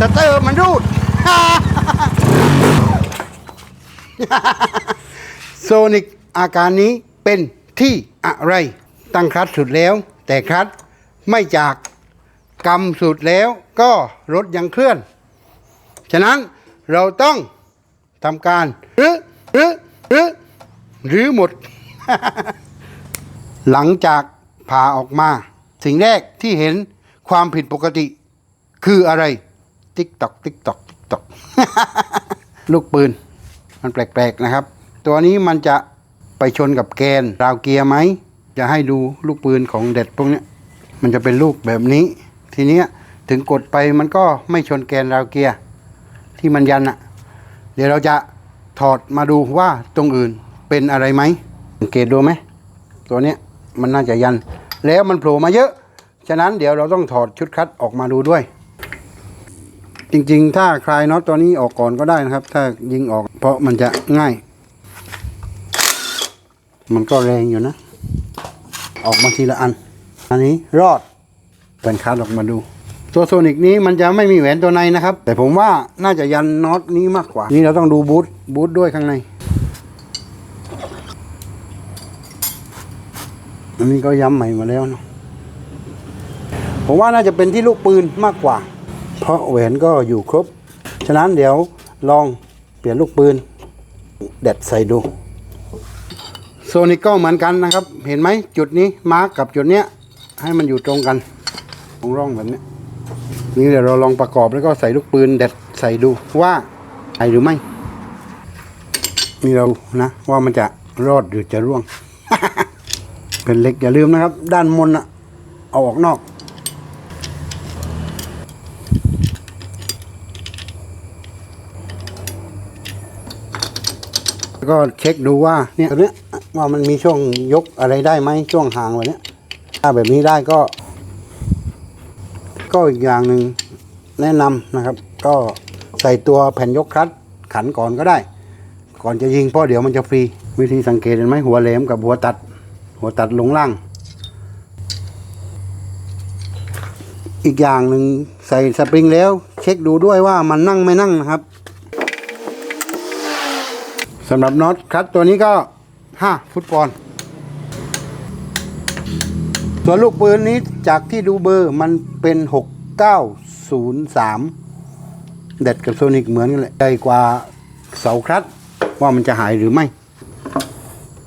สเตอร์มันรูด โซนิกอาการนี้เป็นที่อะไร ตั้งคลัตสุดแล้ว แต่คลัตไม่จากกำสุดแล้วก็รถยังเคลื่อน ฉะนั้นเราต้องทำการหรือหรือหรือหรือหมด หลังจากผ่าออกมา สิ่งแรกที่เห็นความผิดปกติคืออะไร ติ๊กตอกติ๊กตอกติ๊กตอกลูกปืน มันแปลกๆนะครับ ตัวนี้มันจะไปชนกับแกนราวเกียร์ไหม จะให้ดูลูกปืนของเด็ดพวกนี้มันจะเป็นลูกแบบนี้ ทีเนี้ยถึงกดไปมันก็ไม่ชนแกนราวเกียร์ที่มันยันอะเดี๋ยวเราจะถอดมาดูว่าตรงอื่นเป็นอะไรไหมสังเกตดูไหมตัวเนี้ยมันน่าจะยัน แล้วมันโผล่มาเยอะ ฉะนั้นเดี๋ยวเราต้องถอดชุดคัดออกมาดูด้วย จริง ๆ ถ้าคลายน็อตตัวนี้ออกก่อนก็ได้นะครับ ถ้ายิงออกเพราะมันจะง่าย มันก็แรงอยู่นะ ออกมาทีละอัน อันนี้รอดเป็นคัดออกมาดูตัวโซนิกนี้มันจะไม่มีแหวนตัวในนะครับ แต่ผมว่าน่าจะยันน็อตนี้มากกว่า นี่เราต้องดูบูทบูทด้วยข้างในอันนี้ก็ย้ำใหม่มาแล้วเนาะผมว่าน่าจะเป็นที่ลูกปืนมากกว่า เพราะแหวนก็อยู่ครบ ฉะนั้นเดี๋ยวลองเปลี่ยนลูกปืนเด็ดใส่ดู โซนิกก็เหมือนกันนะครับ เห็นไหมจุดนี้มาร์กกับจุดเนี้ย ให้มันอยู่ตรงกันตรงร่องแบบนี้นี่เดี๋ยวเราลองประกอบแล้วก็ใส่ลูกปืนเด็ดใส่ดูว่าใช่หรือไม่ นี่เรานะว่ามันจะรอดหรือจะร่วง เป็นเหล็กอย่าลืมนะครับ ด้านบนอะเอาออกนอก แล้วก็เช็คดูว่าเนี่ยตัวเนี้ยว่ามันมีช่วงยกอะไรได้ไหมช่วงห่างแบบเนี้ยถ้าแบบนี้ได้ก็ ก็อีกอย่างหนึ่งแนะนำนะครับ ก็ใส่ตัวแผ่นยกคลัตช์ขันก่อนก็ได้ ก่อนจะยิงเพราะเดี๋ยวมันจะฟรี วิธีสังเกตเห็นไหมหัวแหลมกับหัวตัด หัวตัดลงล่าง อีกอย่างหนึ่งใส่สปริงแล้ว เช็คดูด้วยว่ามันนั่งไม่นั่งนะครับ สำหรับน็อตครับตัวนี้ก็ 5 ฟุตบอลส่วนลูกปืนนี้จากที่ดูเบอร์มันเป็น 6903 เด็ดกับโซนิกเหมือนกันเลยใหญ่กว่าเสาครัดว่ามันจะหายหรือไม่